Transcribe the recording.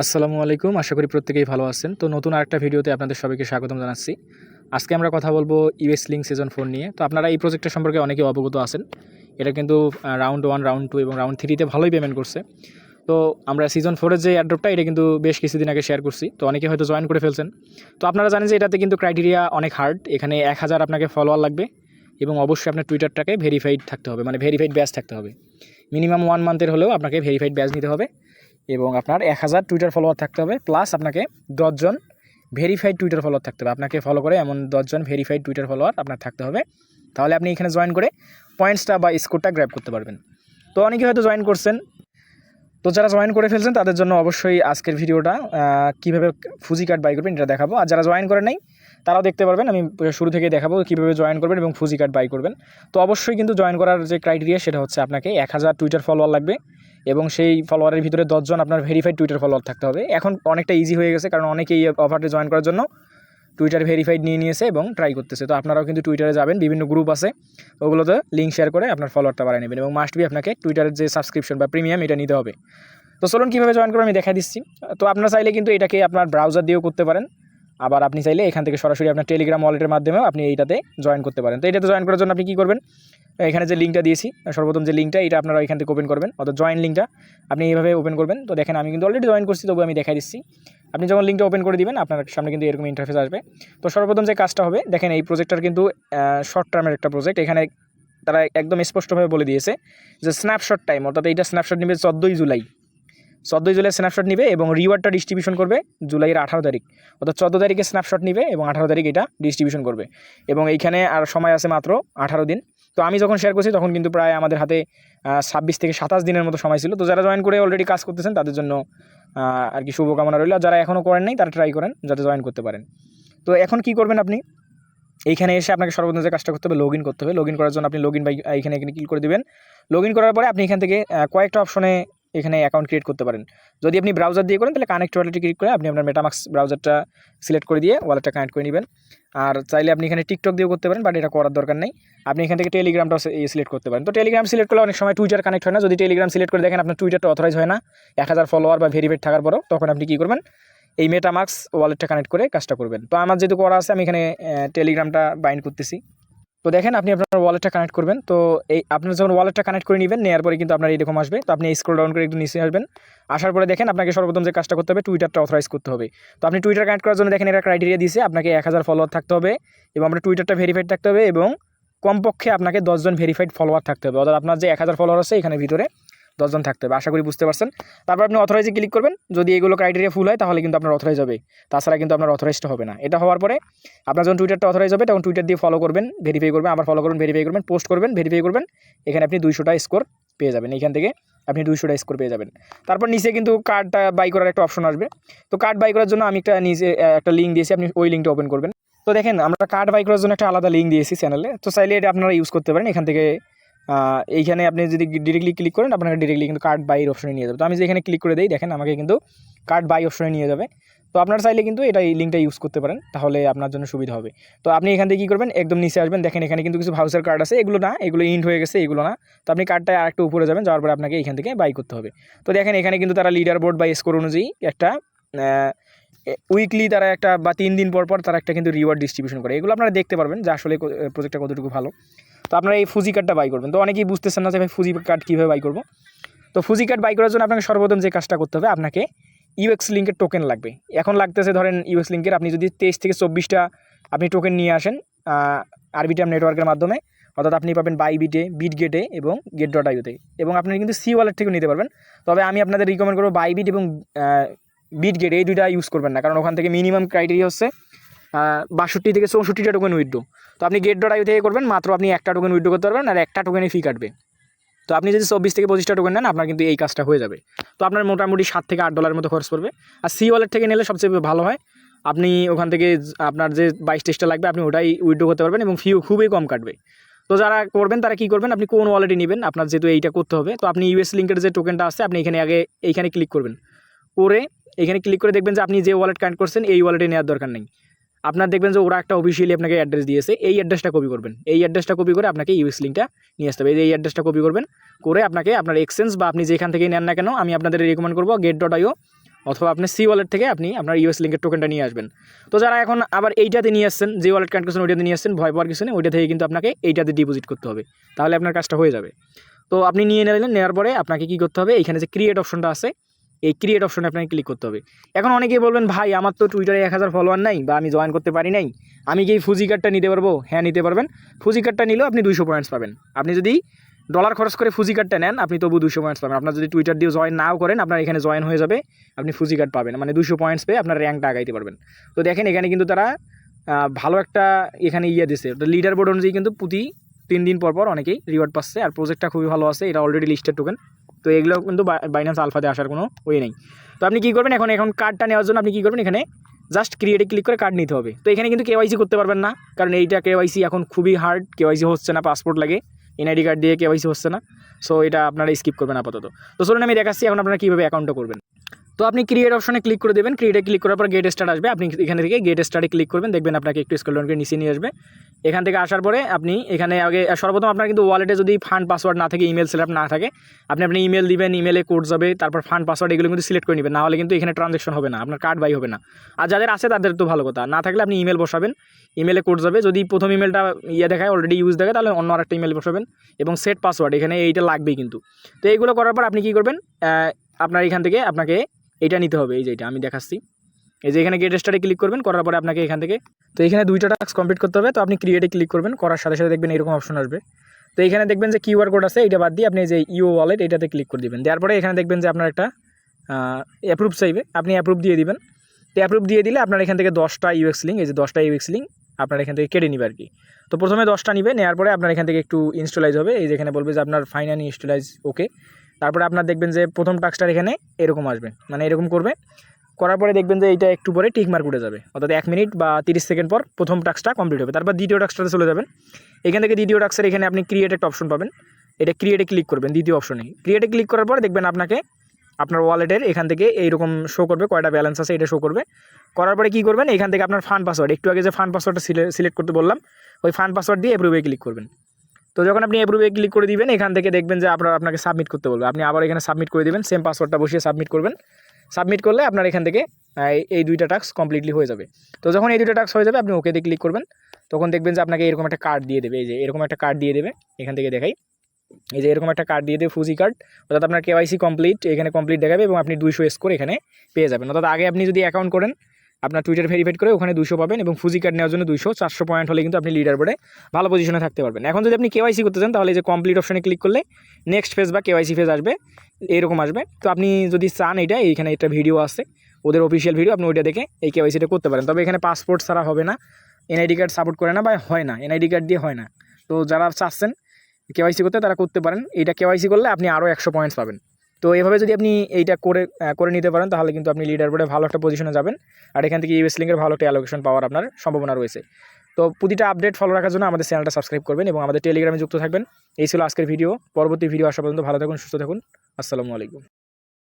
আসসালামু আলাইকুম। আশা করি প্রত্যেকেই ভালো আছেন। তো নতুন আরেকটা ভিডিওতে আপনাদের সবাইকে স্বাগতম জানাচ্ছি। আজকে আমরা কথা বলব ইউএস লিঙ্ক সিজন ফোর নিয়ে। তো আপনারা এই প্রজেক্টটা সম্পর্কে অনেকে অবগত আছেন। এটা কিন্তু রাউন্ড ওয়ান রাউন্ড টু এবং রাউন্ড থ্রিতে ভালোই পেমেন্ট করছে। তো আমরা সিজন ফোরের যে অ্যাড্রপটা এটা কিন্তু বেশ কিছুদিন আগে শেয়ার করছি। তো অনেকে হয়তো জয়েন করে ফেলছেন। তো আপনারা জানেন যে এটাতে কিন্তু ক্রাইটেরিয়া অনেক হার্ড এখানে এক হাজার আপনাকে ফলোয়ার লাগবে এবং অবশ্যই আপনার টুইটারটাকে ভেরিফাইড থাকতে হবে। মানে ভেরিফাইড ব্যাচ থাকতে হবে। মিনিমাম ওয়ান মান্থের হলেও আপনাকে ভেরিফাইড ব্যাচ নিতে হবে। এবং আপনার এক হাজার টুইটার ফলোয়ার থাকতে হবে প্লাস আপনাকে দশজন ভেরিফাইড টুইটার ফলোয়ার থাকতে হবে। আপনাকে ফলো করে এমন দশজন ভেরিফাইড টুইটার ফলোয়ার আপনার থাকতে হবে। তাহলে আপনি এখানে জয়েন করে পয়েন্টসটা বা স্কোরটা গ্র্যাব করতে পারবেন। তো অনেকে হয়তো জয়েন করছেন। তো যারা জয়েন করে ফেলছেন, তাদের জন্য অবশ্যই আজকের ভিডিওটা কীভাবে ফুজি কার্ড বাই করবেন এটা দেখাবো। আর যারা জয়েন করে নাই, তারাও দেখতে পারবেন। আমি শুরু থেকে দেখাবো কীভাবে জয়েন করবেন এবং ফুজি কার্ড বাই করবেন। তো অবশ্যই কিন্তু জয়েন করার যে ক্রাইটেরিয়া সেটা হচ্ছে আপনাকে এক হাজার টুইটার ফলোয়ার লাগবে। এবং সেই ফলোয়ারের ভিতরে দশজন আপনার ভেরিফাইড টুইটার ফলোয়ার থাকতে হবে। এখন অনেকটা ইজি হয়ে গেছে, কারণ অনেকেই অফারটি জয়েন করার জন্য টুইটার ভেরিফাইড নিয়ে নিয়েছে এবং ট্রাই করতেছে। তো আপনারাও কিন্তু টুইটারে যাবেন, বিভিন্ন গ্রুপ আছে, ওগুলোতে লিঙ্ক শেয়ার করে আপনার ফলোয়ারটা বাড়িয়ে নেবেন এবং মাস্ট বি আপনাকে টুইটারের যে সাবস্ক্রিপশন বা প্রিমিয়াম এটা নিতে হবে। তো চলুন কীভাবে জয়েন করবেন আমি দেখা দিচ্ছি। তো আপনারা চাইলে কিন্তু এটাকে আপনার ব্রাউজার দিয়েও করতে পারেন, আবার আপনি চাইলে এখান থেকে সরাসরি আপনার টেলিগ্রাম ওয়ালেটের মাধ্যমেও আপনি এইটাতে জয়েন করতে পারেন। তো এটাতে জয়েন করার জন্য আপনি কী করবেন? এখানে যে লিঙ্কটা দিয়েছি সর্বপ্রথম যে লিঙ্কটা এটা আপনারা এখান থেকে ওপেন করবেন, অর্থাৎ জয়েন লিঙ্কটা আপনি এইভাবে ওপেন করবেন। তো দেখেন, আমি কিন্তু অলরেডি জয়েন করছি তবু আমি দেখাই দিচ্ছি। আপনি যখন লিঙ্কটা ওপেন করে দিবেন, আপনার সামনে কিন্তু এরকম ইন্টারফেস আসবে। তো সর্বপ্রথম যে কাজটা হবে, দেখেন এই প্রজেক্টটার কিন্তু শর্ট টার্মের একটা প্রজেক্ট এখানে তারা একদম স্পষ্টভাবে বলে দিয়েছে যে স্ন্যাপশট টাইম অর্থাৎ এইটা স্ন্যাপশট নেবে চোদ্দোই জুলাই। চোদ্দোই জুলাই স্ন্যাপশট নিবে এবং রিওয়ার্ডটা ডিস্ট্রিবিউশন করবে জুলাইয়ের আঠারো তারিখ। অর্থাৎ চোদ্দ তারিখে স্ন্যাপশট নিবে এবং আঠারো তারিখ এটা ডিস্ট্রিবিউশন করবে। এবং এইখানে আর সময় আছে মাত্র আঠারো দিন। তো আমি যখন শেয়ার করছি, তখন কিন্তু প্রায় আমাদের হাতে ছাব্বিশ থেকে সাতাশ দিনের মতো সময় ছিল। তো যারা জয়েন করে অলরেডি কাজ করতেছেন, তাদের জন্য আর কি শুভকামনা রইল। যারা এখনও করেন নাই, তারা ট্রাই করেন, যাতে জয়েন করতে পারেন। তো এখন কি করবেন আপনি? এইখানে এসে আপনাকে সর্বপ্রথম যে কাজটা করতে হবে লগ করতে হবে। লগ করার জন্য আপনি লগ ইন বাই এখানে এখানে ক্লিক করে দেবেন। লগ করার পরে আপনি এখান থেকে কয়েকটা অপশনে এখানে অ্যাকাউন্ট ক্রিয়েট করতে পারেন। যদি আপনি ব্রাউজার দিয়ে করেন, তাহলে কানেক্ট ওয়ালেটে ক্লিক করে আপনি আপনার মেটামাক্স ব্রাউজারটা সিলেক্ট করে দিয়ে ওয়ালেটটা কানেক্ট করে নেবেন। আর চাইলে আপনি এখানে টিকটক দিয়েও করতে পারেন বাট এটা করার দরকার নেই। আপনি এখান থেকে টেলিগ্রামটা সিলেক্ট করতে পারেন। তো টেলিগ্রাম সিলেক্ট করলে অনেক সময় টুইটার কানেক্ট হয় না। যদি টেলিগ্রাম সিলেক্ট করে দেখেন আপনার টুইটারটা অথরাইজ হয় না, এক হাজার ফলোয়ার বা ভেরিফাইড থাকার পরও, তখন আপনি কী করবেন? এই মেটামাক্স ওয়ালেটটা কানেক্ট করে কাজটা করবেন। তো আমার যেহেতু করা আছে, আমি এখানে টেলিগ্রামটা বাইন্ড করতেছি। তো দেখেন আপনি আপনার ওয়ালেটটা কানেক্ট করবেন। তো এই আপনার যখন ওয়ালেটটা কানেক্ট করে নেবেন নেওয়ার পরে কিন্তু আপনার এরকম আসবে। তো আপনি স্ক্রল ডাউন করে একটু নিচে আসবেন। আসার পরে দেখেন আপনাকে সর্বপ্রথম যে কাজটা করতে হবে টুইটারটা অথরাইজ করতে হবে। তো আপনি টুইটার কানেক্ট করার জন্য দেখেন একটা ক্রাইটেরিয়া দিয়েছে, আপনাকে এক হাজার ফলোয়ার থাকতে হবে এবং আপনার টুইটারটা ভেরিফাইড থাকতে হবে এবং কমপক্ষে আপনাকে দশজন ভেরিফাইড ফলোয়ার থাকতে হবে। অর্থাৎ আপনার যে এক হাজার ফলোয়ার আছে এখানে ভিতরে দশজন থাকতে হবে, আশা করি বুঝতে পারছেন। তারপর আপনি অথরাইজে ক্লিক করবেন, যদি এগুলো ক্রাইটেরিয়া ফুল হয়, তাহলে কিন্তু আপনার অথরাইজ হবে। তাছাড়া কিন্তু আপনার অথরাইজটা হবে না। এটা হওয়ার পরে আপনার যখন টুইটারটা অথরাইজ হবে, তখন টুইটার দিয়ে ফলো করবেন ভেরিফাই করবেন, আবার ফলো করবেন ভেরিফাই করবেন পোস্ট করবেন ভেরিফাই করবেন। এখানে আপনি দুইশোটা স্কোর পেয়ে যাবেন। এখান থেকে আপনি দুইশোটা স্কোর পেয়ে যাবেন। তারপর নিচে কিন্তু কার্ডটা বাই করার একটা অপশন আসবে। তো কার্ড বাই করার জন্য আমি একটা নিজে একটা লিঙ্ক দিয়েছি, আপনি ওই লিঙ্কটা ওপেন করবেন। তো দেখেন, আমরা কার্ড বাই করার জন্য একটা আলাদা লিঙ্ক দিয়েছি চ্যানেলে তো চাইলে এটা আপনারা ইউজ করতে পারেন। এখান থেকে এইখানে আপনি যদি ডিরেক্টলি ক্লিক করেন, আপনাকে ডিরেক্টলি কিন্তু কার্ড বাইয়ের অপশনে নিয়ে যাবে। তো আমি যে এখানে ক্লিক করে দিই, দেখেন আমাকে কিন্তু কার্ড বাই অপশনে নিয়ে যাবে। তো আপনার চাইলে কিন্তু এটা এই লিঙ্কটা ইউজ করতে পারেন, তাহলে আপনার জন্য সুবিধা হবে। তো আপনি এখান থেকে কী করবেন, একদম নিচে আসবেন। দেখেন এখানে কিন্তু কিছু ভাউচার কার্ড আছে, এগুলো না, এগুলো ইন্ড হয়ে গেছে, এগুলো না। তো আপনি কার্ডটা আরেকটু উপরে যাবেন, যাওয়ার পরে আপনাকে এখান থেকে বাই করতে হবে। তো দেখেন এখানে কিন্তু তারা লিডার বোর্ড বা স্কোর অনুযায়ী একটা উইকলি তারা একটা বা তিন দিন পর পর তারা একটা কিন্তু রিওয়ার্ড ডিস্ট্রিবিউশন করে। এগুলো আপনারা দেখতে পারবেন যে আসলে প্রজেক্টটা কতটুকু ভালো। তো আপনারা এই ফুজি কার্ডটা বাই করবেন। তো অনেকেই বুঝতেছেন না যে ভাই ফুজি কার্ড কীভাবে বাই করব। তো ফুজি কার্ড বাই করার জন্য আপনাকে সর্বপ্রথম যে কাজটা করতে হবে, আপনাকে ইউএক্স লিঙ্কের টোকেন লাগবে। এখন লাগতেছে ধরেন ইউএক্স লিঙ্কের আপনি যদি তেইশ থেকে চব্বিশটা আপনি টোকেন নিয়ে আসেন আরবিটাম নেটওয়ার্কের মাধ্যমে, অর্থাৎ আপনি পাবেন বাই বিটে বিট গেটে এবং গেট ডট আইওতে এবং আপনি কিন্তু সি ওয়ালেট থেকেও নিতে পারবেন। তবে আমি আপনাদের রিকমেন্ড করব বাই বিট এবং বিট গেট এই দুইটা ইউজ করবেন না। কারণ ওখান থেকে মিনিমাম ক্রাইটেরিয়া হচ্ছে বাষট্টি থেকে চৌষট্টিটা টোকেন উইড্রো তো আপনি গেট ডট আইও থেকে করবেন, মাত্র আপনি একটা টোকেন উইড্রো করতে পারবেন আর একটা টোকেনে ফি কাটবে। তো আপনি যদি চব্বিশ থেকে পঁচিশটা টোকেন নেন, আপনার কিন্তু এই কাজটা হয়ে যাবে। তো আপনার মোটামুটি সাত থেকে আট ডলারের মতো খরচ পড়বে। আর সি ওয়ালেট থেকে নিলে সবচেয়ে ভালো হয়, আপনি ওখান থেকে আপনার যে বাইশ টেস্টটা লাগবে, আপনি ওটাই উইথড্রো করতে পারবেন এবং ফিও খুবই কম কাটবে। তো যারা করবেন, তারা কী করবেন, আপনি কোন ওয়ালেটে নেবেন, আপনার যেহেতু এইটা করতে হবে, তো আপনি ইউএস লিঙ্কের যে টোকেনটা আছে, আপনি এখানে আগে এইখানে ক্লিক করবেন। করে এখানে ক্লিক করে দেখবেন যে আপনি যে ওয়ালেট কানেক্ট করছেন, এই ওয়ালেটে নেওয়ার দরকার নেই। আপনার দেখবেন যে ওরা একটা অফিসিয়ালি আপনাকে অ্যাড্রেস দিয়েছে। এই অ্যাড্রেসটা কপি করবেন। এই অ্যাড্রেসটা কপি করে আপনাকে ইউএস লিঙ্কটা নিয়ে আসতে হবে। এই অ্যাড্রেসটা কপি করবেন, করে আপনাকে আপনার এক্সচেঞ্জ বা আপনি যেখান থেকেই নেন না কেন, আমি আপনাদের রেকমেন্ড করব গেট ডট আইও অথবা আপনি সি ওয়ালেট থেকে আপনি আপনার ইউএস লিঙ্কের টোকেনটা নিয়ে আসবেন। তো যারা এখন আবার এইটাতে নিয়ে আসছেন, যে ওয়ালেট কানেক্ট করছেন ওইটাতে নিয়ে আসছেন, ভয় পাওয়ার কিছু নেই, ওইটা থেকে কিন্তু আপনাকে এইটাতে ডিপোজিট করতে হবে। তাহলে আপনার কাজটা হয়ে যাবে। তো আপনি নিয়ে নিলেন, নেওয়ার পরে আপনাকে কী করতে হবে এইখানে যে ক্রিয়েট অপশনটা আছে এই ক্রিয়েট অপশনে আপনাকে ক্লিক করতে হবে। এখন অনেকেই বলবেন, ভাই, আমার তো টুইটারে এক হাজার ফলোয়ার নাই বা আমি জয়েন করতে পারি নাই। আমি কি ফুজি কার্ডটা নিতে পারব? হ্যাঁ নিতে পারবেন। ফুজি কার্ডটা নিলেও আপনি দুইশো পয়েন্টস পাবেন। আপনি যদি ডলার খরচ করে ফুজি কার্ডটা নেন, আপনি তবু দুশো পয়েন্টস পাবেন। আপনার যদি টুইটার দিয়ে জয়েন নাও করেন, আপনার এখানে জয়েন হয়ে যাবে, আপনি ফুজি কার্ড পাবেন। মানে দুশো পয়েন্টস পেয়ে আপনার র্যাঙ্কটা আগাইতে পারবেন। তো দেখেন, এখানে কিন্তু তারা ভালো একটা এখানে ইয়ে দিছে। লিডার বোর্ড অনুযায়ী কিন্তু প্রতি তিন দিন পর পর অনেকেই রিওয়ার্ড পাচ্ছে। আর প্রজেক্টটা খুবই ভালো আছে। এটা অলরেডি লিস্টেড টোকেন তো এগুলো কিন্তু বাইন্যান্স আলফাতে আসার কোনো ওয়ে নেই। তো আপনি কী করবেন এখন এখন কার্ডটা নেওয়ার জন্য আপনি কী করবেন? এখানে জাস্ট ক্রিয়েটে ক্লিক করে কার্ড নিতে হবে। তো এখানে কিন্তু কেওয়াইসি করতে পারবেন না, কারণ এইটা কেওয়াইসি এখন খুবই হার্ড কেওয়াইসি হচ্ছে না পাসপোর্ট লাগে এনআইডি কার্ড দিয়ে কেওয়াইসি হচ্ছে না। সো এটা আপনারা স্কিপ করবেন আপাতত। তো চলুন আমি দেখাচ্ছি এখন আপনারা কীভাবে অ্যাকাউন্টটা করবেন। তো আপনি ক্রিয়েট অপশনে ক্লিক করে দেবেন ক্রিয়েটে ক্লিক করার পর গেট স্টার্ট আসবে। আপনি এখানে থেকে গেট স্টার্টে ক্লিক করবেন, দেখবেন আপনাকে একটু স্কলনকে নিচে নিয়ে আসবে। এখান থেকে আসার পরে আপনি এখানে আগে সর্বপ্রথম আপনার কিন্তু ওয়ালেটে যদি ফান্ড পাসওয়ার্ড না থাকে ইমেল সেট না থাকে, আপনি আপনি ইমেল দিবেন ইমেলে কোড যাবে, তারপর ফান্ড পাসওয়ার্ড এগুলো কিন্তু সিলেক্ট করে নেবেন। না হলে কিন্তু এখানে ট্রানজ্যাকশন হবে না, আপনার কার্ড বাই হবে না। আর যাদের আছে তাদের তো ভালো কথা। না থাকলে আপনি ইমেল বসাবেন ইমেলে কোড যাবে। যদি প্রথম ইমেলটা ইয়ে দেখায় অলরেডি ইউজ দেখায়, তাহলে অন্য আরেকটা ইমেল বসাবেন এবং সেট পাসওয়ার্ড এখানে এইটা লাগবেই কিন্তু। তো এইগুলো করার পর আপনি কী করবেন? আপনার এখান থেকে আপনাকে এইটা নিতে হবে, এই যে এটা আমি দেখাচ্ছি। এই যে এখানে গেট স্টারে ক্লিক করবেন, করার পরে আপনাকে এখান থেকে তো এখানে দুইটা টাস্ক কমপ্লিট করতে হবে। তো আপনি ক্রিয়েটে ক্লিক করবেন, করার সাথে সাথে দেখবেন এরকম অপশন আসবে। তো এখানে দেখবেন যে কিউআর কোড আছে এটা বাদ দিয়ে আপনি যে ইউ ওয়ালেট এটাতে ক্লিক করে দিবেন। দেওয়ার পরে এখানে দেখবেন যে আপনার একটা অ্যাপ্রুভ চাইবে আপনি অ্যাপ্রুভ দিয়ে দিবেন। তো অ্যাপ্রুভ দিয়ে দিলে আপনার এখান থেকে দশটা ইউএক্স লিঙ্ক এই যে দশটা ইউএক্স লিঙ্ক আপনার এখান থেকে কেটে নিবে আর কি। তো প্রথমে দশটা নিবে নেওয়ার পরে আপনার এখান থেকে একটু ইনস্টলাইজ হবে। এই যেখানে বলবে যে আপনার ফাইনাল ইনস্টলাইজ ওকে তারপরে আপনার দেখবেন যে প্রথম টাস্কটার এখানে এরকম আসবে মানে এরকম করবে। করার পরে দেখবেন যে এইটা একটু পরে টিক মার্ক উঠে যাবে। অর্থাৎ এক মিনিট বা তিরিশ সেকেন্ড পর প্রথম টাস্কটা কমপ্লিট হবে। তারপর দ্বিতীয় টাস্কটাতে চলে যাবেন। এখান থেকে দ্বিতীয় টাস্কের এখানে আপনি ক্রিয়েট একটা অপশন পাবেন। এটা ক্রিয়েটে ক্লিক করবেন, দ্বিতীয় অপশনে ক্রিয়েটে ক্লিক করার পর দেখবেন আপনাকে আপনার ওয়ালেটের এখান থেকে এইরকম শো করবে, কয়টা ব্যালেন্স আছে এটা শো করবে। করার পরে কী করবেন? এখান থেকে আপনার ফান্ড পাসওয়ার্ড একটু আগে যে ফান্ড পাসওয়ার্ডটা সিলেক্ট করতে বললাম, ওই ফান্ড পাসওয়ার্ড দিয়ে অ্যাপ্রুভে ক্লিক করবেন। তো যখন আপনি অ্যাপ্রুভে ক্লিক করে দিবেন, এখান থেকে দেখবেন যে আপনার, আপনাকে সাবমিট করতে বলবে। আপনি আবার এখানে সাবমিট করে দিবেন সেম পাসওয়ার্ডটা বসিয়ে সাবমিট করবেন। সাবমিট করলে আপনার এখান থেকে এই- দুইটা টাস্ক কমপ্লিটলি হয়ে যাবে। তো যখন এই দুইটা টাস্ক হয়ে যাবে, আপনি ওকে ওকেতে ক্লিক করবেন। তখন দেখবেন যে আপনাকে এরকম একটা কার্ড দিয়ে দেবে। এই যে এরকম একটা কার্ড দিয়ে দেবে। এখান থেকে দেখাই। এই যে এরকম একটা কার্ড দিয়ে দেবে ফুজি কার্ড অর্থাৎ আপনার কেওয়াইসি কমপ্লিট এখানে কমপ্লিট দেখাবে এবং আপনি দুইশো স্কোর এখানে পেয়ে যাবেন। অর্থাৎ আগে আপনি যদি অ্যাকাউন্ট করেন আপনার টুইটার ভেরিফাইড করে ওখানে দুশো পাবেন এবং ফুজি কার্ড নেওয়ার জন্য দুশো চারশো পয়েন্ট হলে কিন্তু আপনি লিডার বোর্ডে ভালো পজিশনে থাকতে পারবেন। এখন যদি আপনি কেওয়াইসি করতে চান, তাহলে যে কমপ্লিট অপশনে ক্লিক করলে নেক্সট ফেজ বা কেওয়াইসি ফেজ আসবে, এরকম আসবে। তো আপনি যদি চান এটা, এইখানে একটা ভিডিও আছে, ওদের অফিসিয়াল ভিডিও আপনি ওইটা দেখে এই কেওয়াইসিটা করতে পারেন। তবে এখানে পাসপোর্ট ছাড়া হবে না এনআইডি কার্ড সাপোর্ট করে না বা হয় না এনআইডি কার্ড দিয়ে হয় না। তো যারা চাচ্ছেন কেওয়াইসি করতে, তারা করতে পারেন। এইটা কেওয়াইসি করলে আপনি আরও একশো পয়েন্টস পাবেন। তো এভাবে যদি আপনি এইটা করে করে নিতে পারেন, তাহলে কিন্তু আপনি লিডার বোর্ডে ভালো একটা পজিশনে যাবেন। আর এখান থেকে ইউএস লিঙ্কের ভালো একটা অ্যালোকেশন পাওয়ার আপনার সম্ভাবনা রয়েছে। তো প্রতিটা আপডেট ফলো রাখার জন্য আমাদের চ্যানেলটা সাবস্ক্রাইব করবেন এবং আমাদের টেলিগ্রামে যুক্ত থাকবেন। এই ছিল আজকের ভিডিও পরবর্তী ভিডিও আসা পর্যন্ত ভালো থাকুন, সুস্থ থাকুন। আসসালামু আলাইকুম।